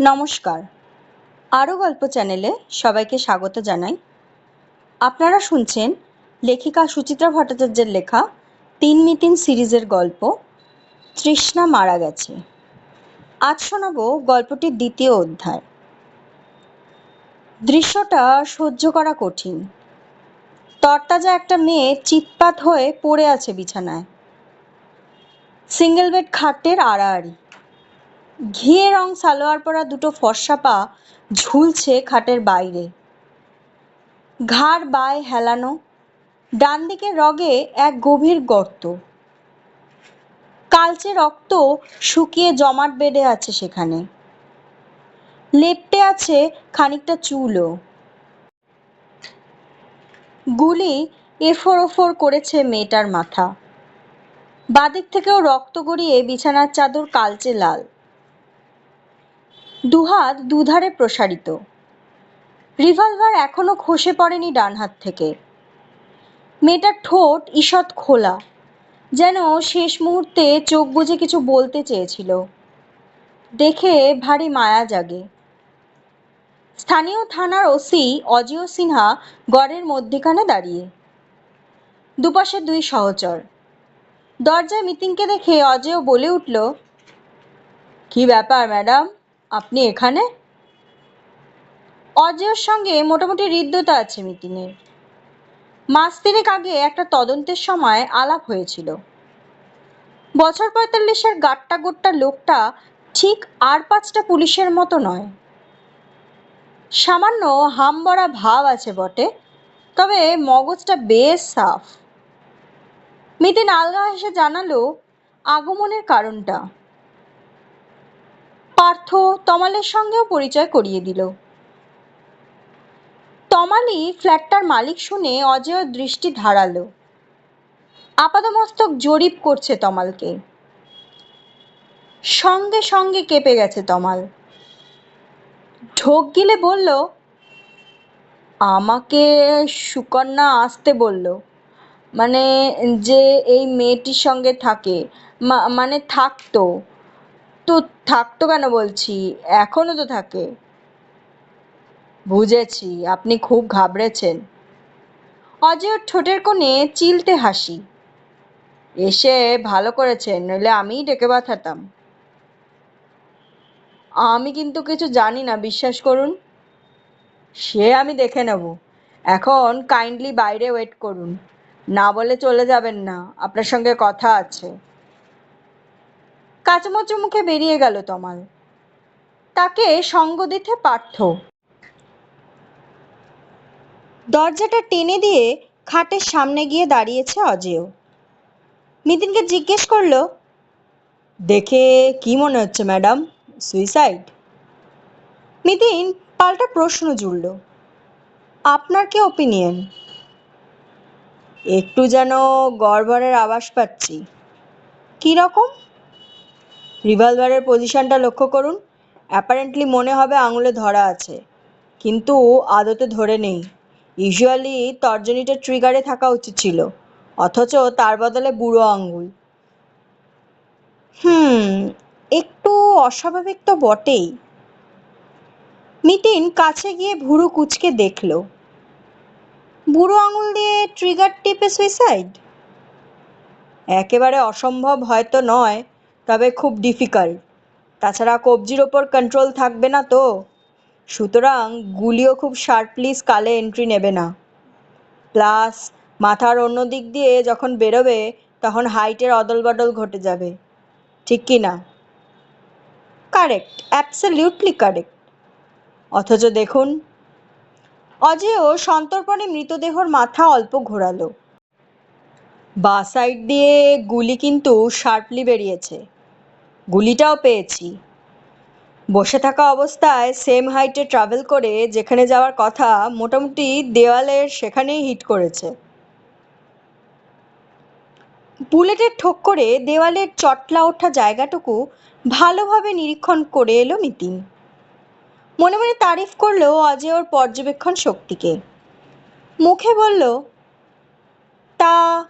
নমস্কার। আরও গল্প চ্যানেলে সবাইকে স্বাগত জানাই। আপনারা শুনছেন লেখিকা সুচিত্রা ভট্টাচার্যের লেখা তিন মিতিন সিরিজের গল্প, তৃষ্ণা মারা গেছে। আজ শোনাবো গল্পটির দ্বিতীয় অধ্যায়। দৃশ্যটা সহ্য করা কঠিন। তরতাজা একটা মেয়ে চিৎপাত হয়ে পড়ে আছে বিছানায়। সিঙ্গেল বেড খাটের আড়াআড়ি। ঘিয়ে রং সালোয়ার পরা দুটো ফর্সা পা ঝুলছে খাটের বাইরে। ঘাড় বায় হেলানো ডান দিকের রগে এক গভীর গর্ত। কালচে রক্ত শুকিয়ে জমাট বেঁধে আছে সেখানে। লেপটে আছে খানিকটা চুলও। গুলি এফোর ওফোর করেছে মেয়েটার মাথা। বাদিক থেকেও রক্ত গড়িয়ে বিছানার চাদর কালচে লাল। দুহাত দুধারে প্রসারিত। রিভলভার এখনও খসে পড়েনি ডান হাত থেকে। মেয়েটার ঠোঁট ঈষৎ খোলা, যেন শেষ মুহূর্তে চোখ বুজে কিছু বলতে চেয়েছিল। দেখে ভারী মায়া জাগে। স্থানীয় থানার ওসি অজিয় সিনহা গড়ের মধ্যেখানে দাঁড়িয়ে। দুপাশে দুই সহচর। দরজায় মিতিংকে দেখে অজেয় বলে উঠল, কি ব্যাপার, ম্যাডাম? আপনি এখানে? অজয়ের সঙ্গে মোটামুটি হৃদ্যতা আছে মিতিনের মাস তিনেক আগে একটা তদন্তের সময় আলাপ হয়েছিল। বছর পঁয়তাল্লিশের গাট্টা গোট্টা লোকটা ঠিক আর পাঁচটা পুলিশের মতো নয়। সামান্য হামবড়া ভাব আছে বটে, তবে মগজটা বেশ সাফ। মিতিন আলগা হেসে জানালো আগমনের কারণটা। পার্থ তমালের সঙ্গেও পরিচয় করিয়ে দিল। তমালি ফ্ল্যাটটার মালিক শুনে অজয় দৃষ্টি ধারালো। আপাদমস্তক জরিপ করছে তমালকে। সঙ্গে সঙ্গে কেঁপে গেছে তমাল। ঢোক গিলে বলল, আমাকে সুকন্যা আসতে বলল। মানে যে এই মেয়েটির সঙ্গে থাকে মানে থাকতো। তো থাকতো কেন বলছি? এখনও তো থাকে। বুঝেছি, আপনি খুব ঘাবড়েছেন। অজয়ের ঠোঁটের কোণে চিলতে হাসি। এসে ভালো করেছেন, নইলে আমিই ডেকে পাঠাতাম। আমি কিন্তু কিছু জানি না, বিশ্বাস করুন। সে আমি দেখে নেব। এখন কাইন্ডলি বাইরে ওয়েট করুন। না বলে চলে যাবেন না, আপনার সঙ্গে কথা আছে। কাচমচো মুখে বেরিয়ে গেল তমাল। তাকে সঙ্গ দিতে পার্থ দরজাটা টেনে দিয়ে খাটের সামনে গিয়ে দাঁড়িয়েছে অজেয়। মিতিনকে জিজ্ঞেস করল, দেখে কি মনে হচ্ছে ম্যাডাম? সুইসাইড? মিতিন পাল্টা প্রশ্ন জুড়ল, আপনার কি ওপিনিয়ন একটু যেন গড়বড়ের আভাস পাচ্ছি। কী রকম রিভলভারের পজিশনটা লক্ষ্য করুন। অ্যাপারেন্টলি মনে হবে আঙুলে ধরা আছে। কিন্তু আদতে ধরে নেই। ইউজুয়ালি তর্জনীটা ট্রিগারে থাকা উচিত ছিল। অথচ তার বদলে বুড়ো আঙুল। হুম, একটু অস্বাভাবিক তো বটেই। মিতিন কাছে গিয়ে ভুরু কুচকে দেখল। বুড়ো আঙুল দিয়ে ট্রিগার টিপে সুইসাইড একেবারে অসম্ভব হয়তো নয়। তবে খুব ডিফিকাল্ট তাছাড়া কবজির ওপর কন্ট্রোল থাকবে না তো। সুতরাং গুলিও খুব শার্পলি স্কালে এন্ট্রি নেবে না। প্লাস মাথার অন্য দিক দিয়ে যখন বেরোবে, তখন হাইটের অদল বদল ঘটে যাবে। ঠিক কি না? কারেক্ট অ্যাবসলিউটলি কারেক্ট অথচ দেখুন, অজেয় সন্তর্পণে মৃতদেহর মাথা অল্প ঘোরালো। বা সাইড দিয়ে গুলি কিন্তু শার্পলি বেরিয়েছে। গুলিটাও পেয়েছি। বসে থাকা অবস্থায় সেম হাইটে ট্রাভেল করে যেখানে যাওয়ার কথা, মোটামুটি দেওয়ালের সেখানেই হিট করেছে। বুলেটের ঠোক করে দেওয়ালের চটলা ওঠা জায়গাটুকু ভালোভাবে নিরীক্ষণ করে এলো মিতিন। মনে মনে তারিফ করল অজয় ওর পর্যবেক্ষণ শক্তিকে। মুখে বলল, তা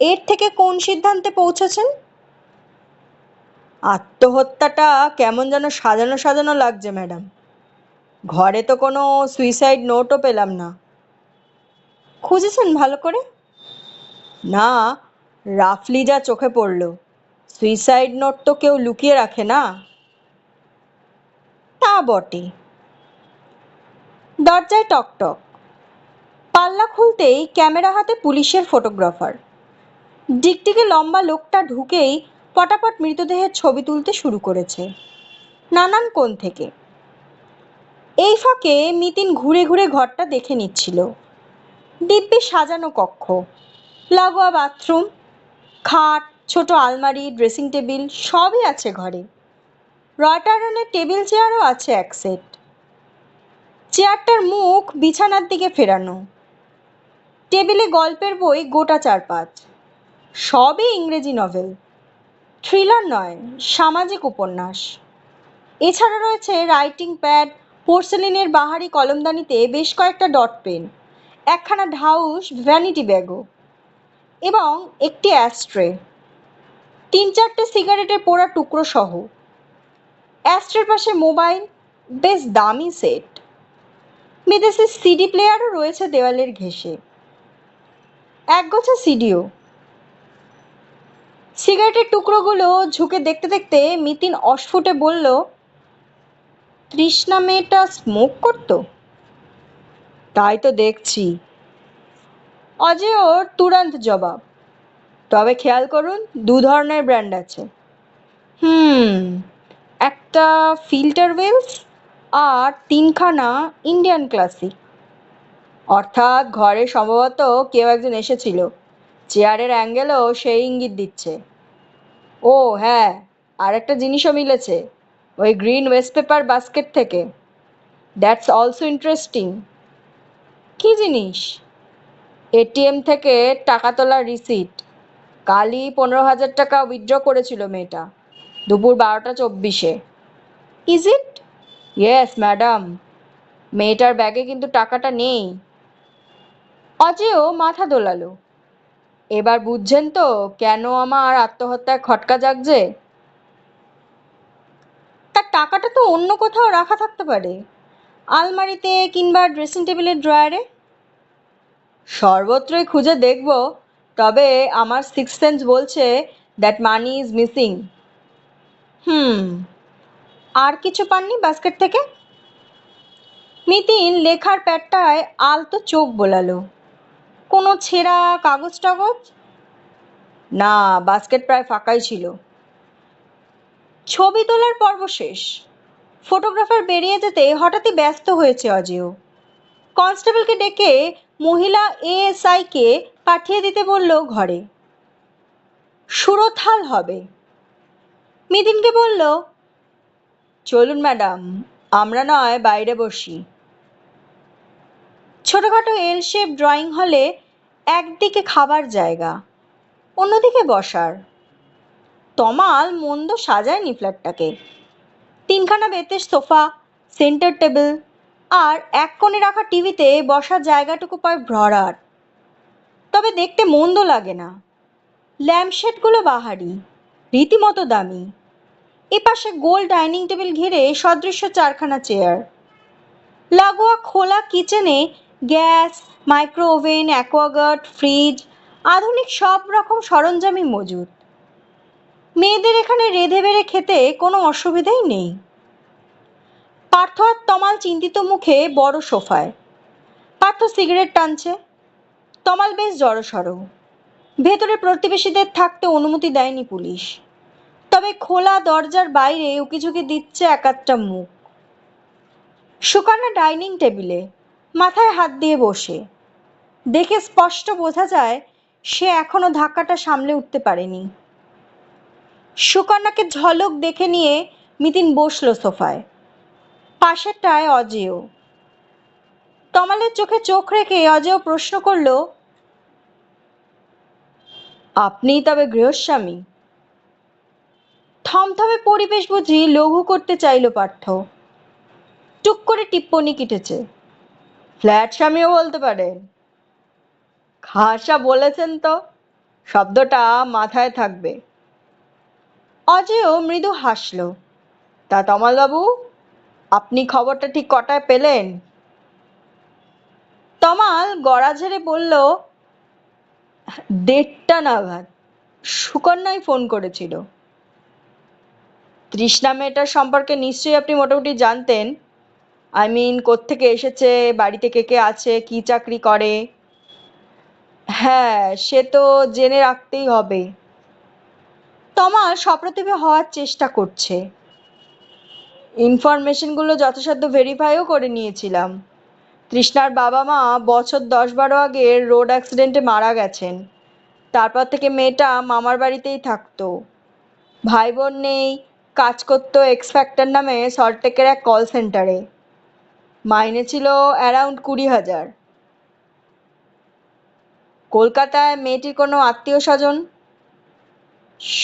এর থেকে কোন সিদ্ধান্তে পৌঁছেছেন? আত্মহত্যাটা কেমন যেন সাজানো সাজানো লাগছে, ম্যাডাম। ঘরে তো কোনো সুইসাইড নোটও পেলাম না। খুঁজেছেন ভালো করে? না, রাফলি যা চোখে পড়ল। সুইসাইড নোট তো কেউ লুকিয়ে রাখে না। তা বটে। দরজায় টকটক পাল্লা খুলতেই ক্যামেরা হাতে পুলিশের ফটোগ্রাফার। ডিকটিকে লম্বা লোকটা ঢুকেই পটাপট মৃতদেহের ছবি তুলতে শুরু করেছে। নানান কোণ থেকে। এই ফাঁকে মিতিন ঘুরে ঘুরে ঘরটা দেখে নিচ্ছিল। দিব্যি সাজানো কক্ষ, লাগোয়া বাথরুম, খাট, ছোট আলমারি, ড্রেসিং টেবিল, সবই আছে ঘরে। রয়টারনের টেবিল চেয়ারও আছে এক সেট। চেয়ারটার মুখ বিছানার দিকে ফেরানো। টেবিলে গল্পের বই গোটা চার পাঁচ। সবই ইংরেজি নভেল। থ্রিলার নয়, সামাজিক উপন্যাস। এছাড়া রয়েছে রাইটিং প্যাড, পোর্সেলিনের বাহারি কলমদানিতে বেশ কয়েকটা ডট পেন, একখানা ঢাউস, ভ্যানিটি ব্যাগও এবং একটি অ্যাস্ট্রে। তিন চারটে সিগারেটের পোড়া টুকরো সহ। অ্যাস্ট্রের পাশে মোবাইল, বেশ দামি সেট। বিদেশি সিডি প্লেয়ারও রয়েছে দেওয়ালের ঘেঁষে। একগোছা সিডিও। সিগারেটের টুকরোগুলো ঝুঁকে দেখতে দেখতে মিতিন অস্ফুটে বলল, তৃষ্ণা মেয়েটা স্মোক করতো? তাই তো দেখছি। অজেয়র তুরান্ত জবাব, তবে খেয়াল করুন, দু ধরনের ব্র্যান্ড আছে। হুম, একটা ফিল্টার ওয়েলস আর তিনখানা ইন্ডিয়ান ক্লাসিক অর্থাৎ ঘরে সম্ভবত কেউ একজন এসেছিল। চেয়ারের অ্যাঙ্গেলও সেই ইঙ্গিত দিচ্ছে। ও হ্যাঁ আর একটা জিনিসও মিলেছে। ওই গ্রিন ওয়েস্ট পেপার বাস্কেট থেকে। দ্যাটস অলসো ইন্টারেস্টিং কী জিনিস? এটিএম থেকে টাকা তোলার রিসিট কালই পনেরো হাজার টাকা উইথড্র করেছিল মেয়েটা, দুপুর বারোটা চব্বিশে। ইজ ইট ইয়েস ম্যাডাম মেয়েটার ব্যাগে কিন্তু টাকাটা নেই। অজেও মাথা দোলালো। এবার বুঝছেন তো কেন আমার আত্মহত্যায় খটকা জাগছে? তার টাকাটা তো অন্য কোথাও রাখা থাকতে পারে। আলমারিতে কিংবা ড্রেসিং টেবিলের ড্রয়ারে সর্বত্রই খুঁজে দেখব, তবে আমার সিক্স সেন্স বলছে দ্যাট মানি ইজ মিসিং হুম, আর কিছু পাননি বাস্কেট থেকে? নিতিন লেখার প্যাডটায় আলতো চোখ বোলালো। কোনো ছেঁড়া কাগজ টাগজ? না, বাস্কেট প্রায় ফাঁকাই ছিল। ছবি তোলার পর্ব শেষ। ফটোগ্রাফার বেরিয়ে যেতে হঠাৎই ব্যস্ত হয়েছে অজেয়। কনস্টেবলকে ডেকে মহিলা এএসআইকে পাঠিয়ে দিতে বলল ঘরে। সুরথাল হবে। মিদিনকে বলল, চলুন ম্যাডাম, আমরা নয়, বাইরে বসি। ছোটোখাটো এল শেপ ড্রয়িং হলে একদিকে খাবার জায়গা, অন্যদিকে বসার। তমাল মন্দ সাজায়নি ফ্ল্যাটটাকে। তিনখানা বেতের সোফা সেন্টার টেবিল আর এক কোণে রাখা টিভিতে বসার জায়গাটুকু পায় ভ্ররাট তবে দেখতে মন্দ লাগে না। ল্যাম্পশেডগুলো বাহারি, রীতিমতো দামি। এপাশে গোল ডাইনিং টেবিল ঘিরে সদৃশ্য চারখানা চেয়ার। লাগোয়া খোলা কিচেনে gas micro oven Aquaguard, fridge, আধুনিক সব রকম সরঞ্জামই মজুদ মেয়েদের এখানে রেঁধে বেড়ে খেতে কোনো অসুবিধাই নেই। পার্থ আর তমাল চিন্তিত মুখে বড় সোফায়। পার্থ সিগারেট টানছে। তমাল বেশ জড়সড়। ভেতরে প্রতিবেশীদের থাকতে অনুমতি দেয়নি পুলিশ। তবে খোলা দরজার বাইরে উকিঝুঁকি দিচ্ছে এক একটা মুখ। সুকন্যা ডাইনিং টেবিলে। মাথায় হাত দিয়ে বসে। দেখে স্পষ্ট বোঝা যায়, সে এখনও ধাক্কাটা সামলে উঠতে পারেনি। সুকন্যাকে ঝলক দেখে নিয়ে মিতিন বসল সোফায়। পাশেরটায় অজেয়। তমালের চোখে চোখ রেখে অজেয় প্রশ্ন করল, আপনিই তবে গৃহস্বামী? থমথমে পরিবেশ বুঝি লঘু করতে চাইল পার্থ। টুক করে টিপ্পনি কিটেছে। ফ্ল্যাট স্বামীও বলতে পারেন খাসা বলেছেন তো, শব্দটা মাথায় থাকবে। অজয়ও মৃদু হাসল। তা তমালবাবু, আপনি খবরটা ঠিক কটায় পেলেন? তমাল গড়া ঝেড়ে বলল, দেড়টা নাগাদ। সুকন্যাই ফোন করেছিল। তৃষ্ণা মেয়েটার সম্পর্কে নিশ্চয়ই আপনি মোটামুটি জানতেন। আই মিন কোত্থেকে এসেছে, বাড়িতে কে কে আছে, কি চাকরি করে? হ্যাঁ সে তো জেনে রাখতেই হবে। তমাল সপ্রতিভ হওয়ার চেষ্টা করছে। ইনফরমেশনগুলো যথাসাধ্য ভেরিফাইও করে নিয়েছিলাম। তৃষ্ণার বাবা মা বছর দশ বারো আগে রোড অ্যাক্সিডেন্টে মারা গেছেন। তারপর থেকে মেয়েটা মামার বাড়িতেই থাকতো। ভাই বোন নেই, কাজ করতো এক্স ফ্যাক্টর নামে সল্টটেকের এক কল সেন্টারে মাইনে ছিল অ্যারাউন্ড কুড়ি হাজার। কলকাতায় মেয়েটির কোনো আত্মীয় স্বজন?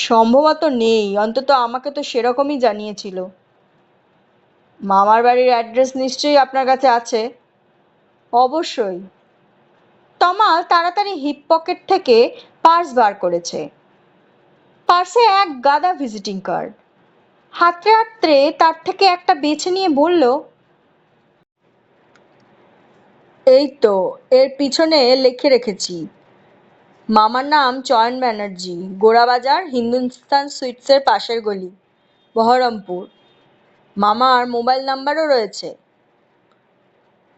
সম্ভবত নেই, অন্তত আমাকে তো সেরকমই জানিয়েছিল। মামার বাড়ির অ্যাড্রেস নিশ্চয়ই আপনার কাছে আছে? অবশ্যই। তমাল তাড়াতাড়ি হিপ পকেট থেকে পার্স বার করেছে। পার্সে এক গাদা ভিজিটিং কার্ড হাতড়ে হাতড়ে তার থেকে একটা বেছে নিয়ে বলল এই তো এর পিছনে লিখে রেখেছি। মামার নাম চয়ন ব্যানার্জি, গোড়াবাজার, হিন্দুস্তান সুইটসের পাশের গলি, বহরমপুর। মামার মোবাইল নাম্বারও রয়েছে।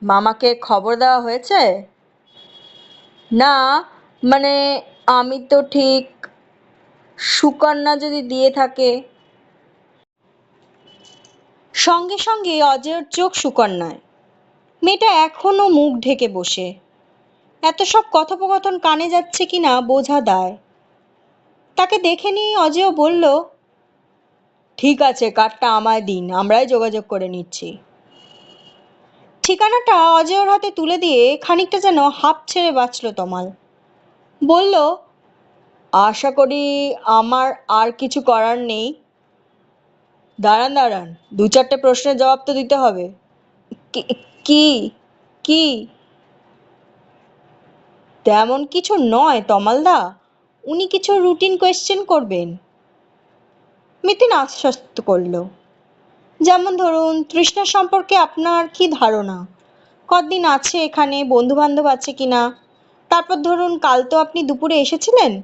মামাকে খবর দেওয়া হয়েছে? না মানে আমি তো ঠিক সুকন্যা যদি দিয়ে থাকে। সঙ্গে সঙ্গে অজয়ের চোখ সুকন্যায় মেয়েটা এখনও মুখ ঢেকে বসে। এত সব কথোপকথন কানে যাচ্ছে কি না বোঝা দায়। তাকে দেখে নিয়ে অজয় বলল, ঠিক আছে, কার্ডটা আমায় দিন, আমরাই যোগাযোগ করে নিচ্ছি। ঠিকানাটা অজয়র হাতে তুলে দিয়ে খানিকটা যেন হাঁপ ছেড়ে বাঁচল তমাল। বলল, আশা করি আমার আর কিছু করার নেই। দাঁড়ান দাঁড়ান দু চারটে প্রশ্নের জবাব তো দিতে হবে। কি- কি? কি তেমন কিছু নয়, তমালদা। উনি কিছু রুটিন কোয়েশ্চেন করবেন। মিতিন আশ্বস্ত করল। যেমন ধরুন, তৃষ্ণা সম্পর্কে আপনার কি ধারণা? কতদিন আছে এখানে? বন্ধু বান্ধব আছে কিনা? তারপর ধরুন, কাল তো আপনি দুপুরে এসেছিলেন।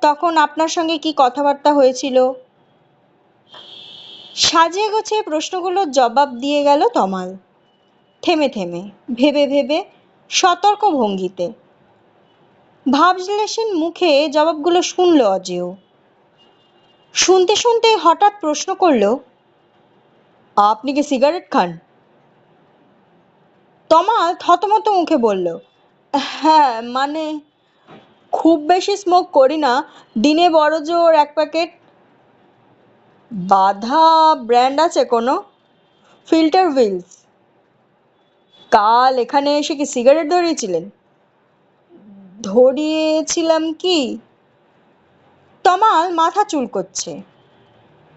তখন আপনার সঙ্গে কি কথাবার্তা হয়েছিল? সাজিয়ে গোছিয়ে প্রশ্নগুলোর জবাব দিয়ে গেল তমাল। থেমে থেমে, ভেবে ভেবে সতর্ক ভঙ্গিতে ভাবলেশীন মুখে জবাবগুলো শুনল অজেয়। শুনতে শুনতে হঠাৎ প্রশ্ন করল, আপনি কি সিগারেট খান? তমাল থতমত মুখে বলল হ্যাঁ মানে খুব বেশি স্মোক করি না, দিনে বড় জোর এক প্যাকেট বাধা ব্র্যান্ড আছে কোনো? ফিল্টার হুইলস কাল এখানে এসে কি সিগারেট ধরিয়েছিলেন? ধরিয়েছিলাম কি? তমাল মাথা চুলকোচ্ছে।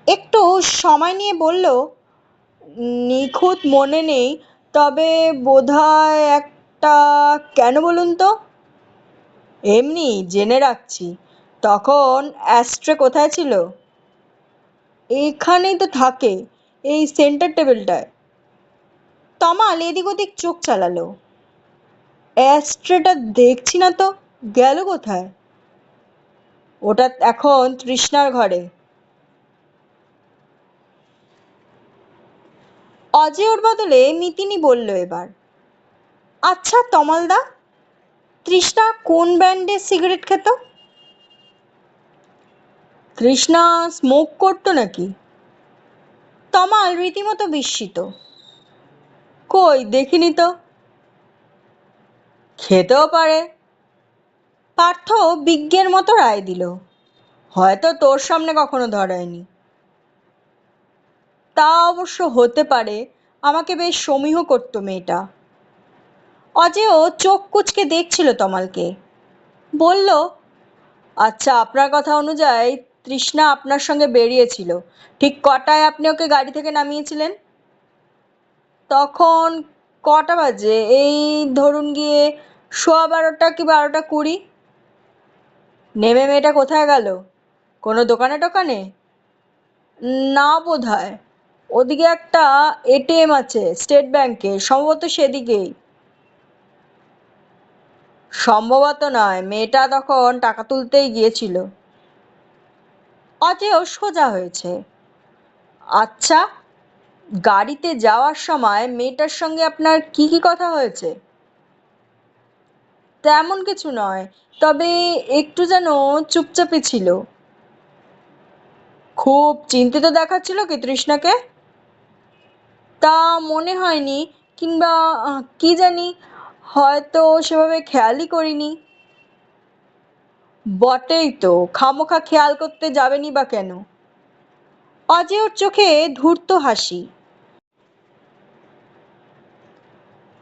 একটু সময় নিয়ে বলল, নিখুঁত মনে নেই, তবে বোধহয় একটা, কেন বলুন তো? এমনি জেনে রাখছি, তখন অ্যাস্ট্রে কোথায় ছিল? এখানেই তো থাকে, এই সেন্টার টেবিলটায়। তমাল এদিক ওদিক চোখ চালালো। অ্যাস্ট্রেটা দেখছি না তো, গেল কোথায়? ওটা এখন তৃষ্ণার ঘরে। অজয়র বদলে মিতিনি বলল এবার আচ্ছা তমালদা, তৃষ্ণা কোন ব্র্যান্ডের সিগারেট খেত? তৃষ্ণা স্মোক করতো নাকি? তমাল রীতিমতো বিস্মিত। কই? দেখিনি তো। খেতেও পারে। পার্থ বিজ্ঞের মতো রায় দিল। হয়তো তোর সামনে কখনো ধরায়নি তা অবশ্য হতে পারে। আমাকে বেশ সমীহ করতো মেয়েটা। অজেও চোখ কুচকে দেখছিল তমালকে। বলল আচ্ছা আপনার কথা অনুযায়ী তৃষ্ণা আপনার সঙ্গে বেরিয়েছিল। ঠিক কটায় আপনি ওকে গাড়ি থেকে নামিয়েছিলেন? তখন কটা বাজে? এই ধরুন গিয়ে সোয়া বারোটা কি বারোটা কুড়ি? নেমে মেয়েটা কোথায় গেল? কোনো দোকানে টোকানে? না বোধহয়। ওদিকে একটা এটিএম আছে, স্টেট ব্যাংকের সম্ভবত সেদিকেই। সম্ভবত নয়, মেয়েটা তখন টাকা তুলতেই গিয়েছিল। অজেয় সোজা হয়েছে। আচ্ছা গাড়িতে যাওয়ার সময় মেয়েটার সঙ্গে আপনার কি কি কথা হয়েছে? তেমন কিছু নয়, তবে একটু যেন চুপচাপই ছিল। খুব চিন্তিত দেখাচ্ছিল কি তৃষ্ণাকে? তা মনে হয়নি, কিংবা কি জানি, হয়তো সেভাবে খেয়ালই করিনি। বটেই তো, খামোখা খেয়াল করতে যাবেনি বা কেন? অজেয়র চোখে ধূর্ত হাসি।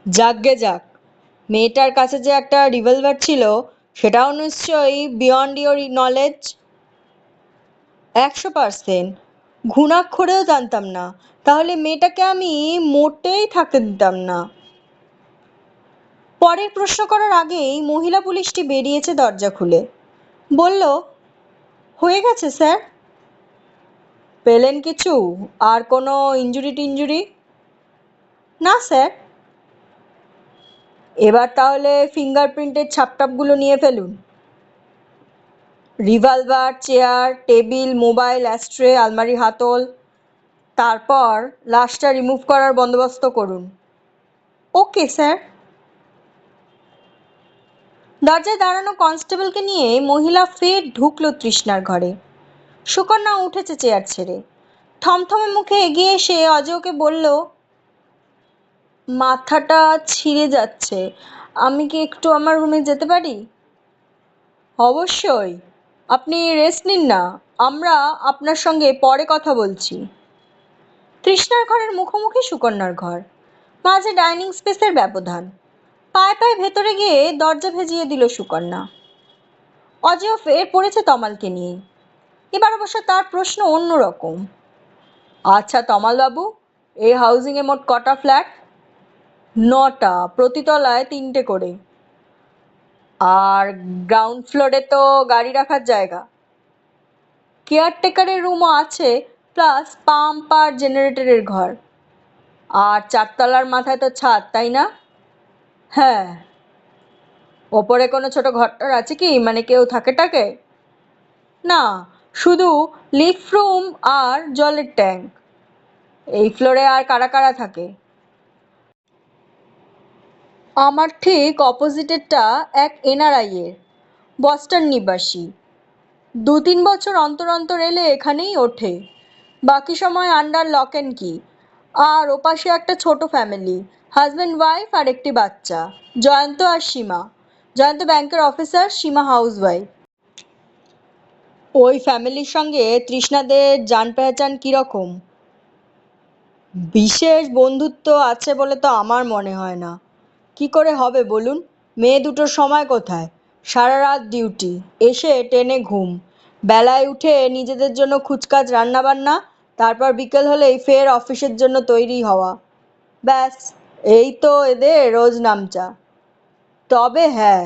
যাকগে যাক। মেয়েটার কাছে যে একটা রিভলভার ছিল, সেটাও নিশ্চয়ই বিয়ন্ড ইয়োর নলেজ একশো পার্সেন্ট ঘুণাক্ষরেও জানতাম না। তাহলে মেয়েটাকে আমি মোটেই থাকতে দিতাম না। পরের প্রশ্ন করার আগেই মহিলা পুলিশটি বেরিয়েছে দরজা খুলে। বলল, হয়ে গেছে, স্যার? পেলেন কিছু? আর কোনো ইঞ্জুরি টিঞ্জুরি না, স্যার। এবার তাহলে ফিঙ্গারপ্রিন্টের ছাপটাপগুলো নিয়ে ফেলুন। Revolver chair table mobile ashtray আলমারি, হাতল। তারপর লাশটা রিমুভ করার বন্দোবস্ত করুন। ওকে স্যার দরজায় দাঁড়ানো কনস্টেবলকে নিয়ে মহিলা ফের ঢুকলো তৃষ্ণার ঘরে। সুকন্যা উঠেছে চেয়ার ছেড়ে। থমথমে মুখে এগিয়ে এসে অজয়কে বলল মাথাটা ছিঁড়ে যাচ্ছে। আমি কি একটু আমার রুমে যেতে পারি? অবশ্যই। আপনি রেস্ট নিন না। আমরা আপনার সঙ্গে পরে কথা বলছি। তৃষ্ণার ঘরের মুখোমুখি সুকন্যার ঘর। মাঝে ডাইনিং স্পেসের ব্যবধান। পায়ে পায়ে ভেতরে গিয়ে দরজা ভেজিয়ে দিল সুকন্যা। অজয় ফের পড়েছে তমালকে নিয়ে। এবার অবশ্য তার প্রশ্ন অন্যরকম। আচ্ছা তমালবাবু, এই হাউজিংয়ে মোট কটা ফ্ল্যাট নটা, প্রতিতলায় তিনটে করে। আর গ্রাউন্ড ফ্লোরে তো গাড়ি রাখার জায়গা। কেয়ারটেকারের রুমও আছে প্লাস পাম্প আর জেনারেটরের ঘর। আর চারতলার মাথায় তো ছাদ, তাই না? হ্যাঁ। ওপরে কোনো ছোট ঘরটর আছে কি? মানে কেউ থাকে টাকে? না, শুধু লিফট রুম আর জলের ট্যাঙ্ক এই ফ্লোরে আর কারা কারা থাকে? আমার ঠিক অপোজিটেরটা এক এনআরআই এর বস্টন নিবাসী। দু তিন বছর অন্তর অন্তর এলে এখানেই ওঠে। বাকি সময় আন্ডার লক অ্যান্ড কি আর ওপাশে একটা ছোট ফ্যামিলি হাজব্যান্ড ওয়াইফ আর একটি বাচ্চা, জয়ন্ত আর সীমা। জয়ন্ত ব্যাংকের অফিসার সীমা হাউস ওয়াইফ ওই ফ্যামিলির সঙ্গে তৃষ্ণাদের জান পেহচান কীরকম? বিশেষ বন্ধুত্ব আছে বলে তো আমার মনে হয় না। কি করে হবে বলুন? মেয়ে দুটোর সময় কোথায়? সারা রাত ডিউটি, এসে টেনে ঘুম। বেলায় উঠে নিজেদের জন্য খুচকাচ রান্নাবান্না, তারপর বিকেল হলেই ফের অফিসের জন্য তৈরি হওয়া। ব্যাস, এই তো এদের রোজ নামচা। তবে হ্যাঁ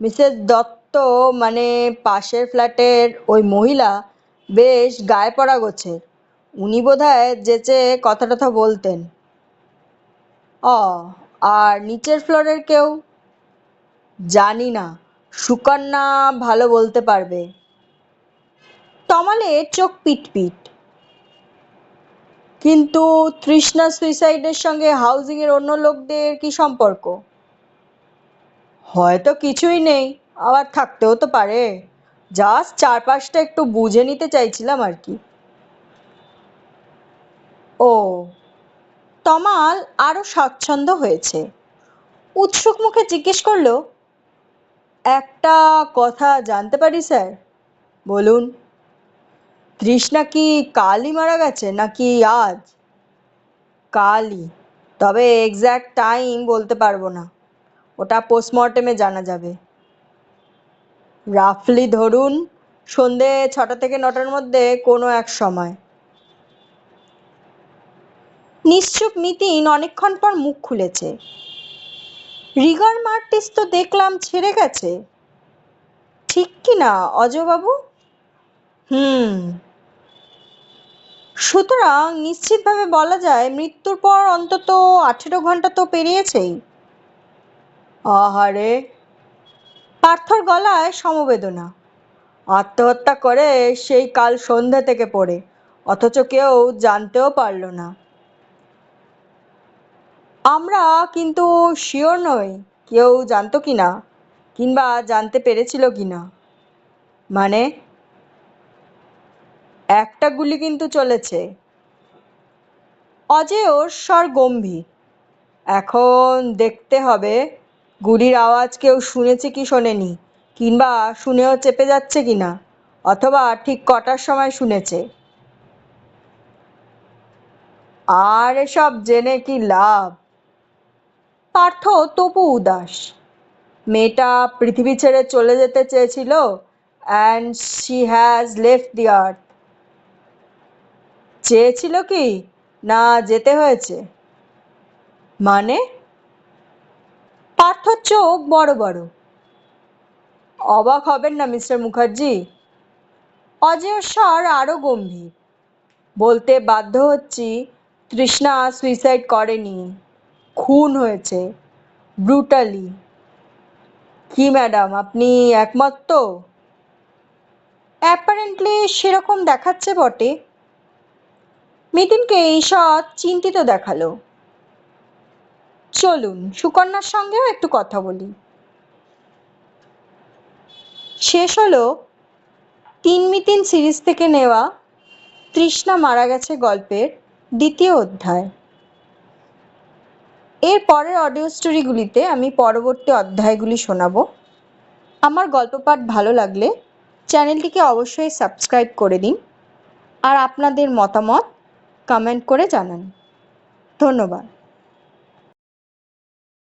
মিসেস দত্ত মানে পাশের ফ্ল্যাটের ওই মহিলা বেশ গায়ে পড়া গোছের। উনি বোধহয় যেচে কথা টথা বলতেন। ও আর নিচের ফ্লোরের কেউ জানি না। সুকন্যা ভালো বলতে পারবে। তমালের চোখ পিটপিট। কিন্তু তৃষ্ণা সুইসাইডের সঙ্গে হাউজিংয়ের অন্য লোকদের কি সম্পর্ক? হয়তো কিছুই নেই, আবার থাকতেও তো পারে। জাস্ট চারপাশটা একটু বুঝে নিতে চাইছিলাম আর কি। ও তমাল আরও স্বাচ্ছন্দ্য হয়েছে। উৎসুক মুখে জিজ্ঞেস করল, একটা কথা জানতে পারি, স্যার? বলুন। তৃষ্ণা কি কালই মারা গেছে নাকি আজ? কালই, তবে এক্স্যাক্ট টাইম বলতে পারব না। ওটা পোস্টমর্টেমে জানা যাবে। রাফলি ধরুন, সন্ধে ছটা থেকে নটার মধ্যে কোনো এক সময়। নিশ্চুপ নিতিন অনেকক্ষণ পর মুখ খুলেছে। রিগার মার্টিস তো দেখলাম ছেড়ে গেছে। ঠিক কি না, অজয়বাবু? হুম। সুতরাং নিশ্চিতভাবে বলা যায় মৃত্যুর পর অন্তত আঠেরো ঘণ্টা তো পেরিয়েছেই। আহারে, পার্থর গলায় সমবেদনা। আত্মহত্যা করে সেই কাল সন্ধ্যা থেকে পড়ে, অথচ কেউ জানতেও পারল না। আমরা কিন্তু শিওর নই কেউ জানতো কি না কিংবা জানতে পেরেছিল কি না মানে একটা গুলি কিন্তু চলেছে। অজেয়র স্বর গম্ভীর। এখন দেখতে হবে গুলির আওয়াজ কেউ শুনেছে কি শোনেনি, কিংবা শুনেও চেপে যাচ্ছে কি না অথবা ঠিক কটার সময় শুনেছে। আর এসব জেনে কি লাভ? পার্থ তবু উদাস। মেয়েটা পৃথিবী ছেড়ে চলে যেতে চেয়েছিল and she has left the earth চেয়েছিল কি? না, যেতে হয়েছে। মানে? পার্থর চোখ বড় বড়। অবাক হবেন না, মিস্টার মুখার্জি? অজয় স্বর আরও গম্ভীর। বলতে বাধ্য হচ্ছি, তৃষ্ণা সুইসাইড করেনি। খুন হয়েছে ব্রুটালি কি ম্যাডাম আপনি একমত তো? অ্যাপারেন্টলি সেরকম দেখাচ্ছে বটে। মিতিনকে এই ঈষৎ চিন্তিত দেখাল। চলুন, সুকন্যার সঙ্গেও একটু কথা বলি। শেষ হলো তিন মিতিন সিরিজ থেকে নেওয়া তৃষ্ণা মারা গেছে গল্পের দ্বিতীয় অধ্যায়। এর পরের অডিও স্টোরিগুলিতে আমি পরবর্তী অধ্যায়গুলি শোনাব। আমার গল্প পাঠ ভালো লাগলে চ্যানেলটিকে অবশ্যই সাবস্ক্রাইব করে দিন। আর আপনাদের মতামত কমেন্ট করে জানান। ধন্যবাদ।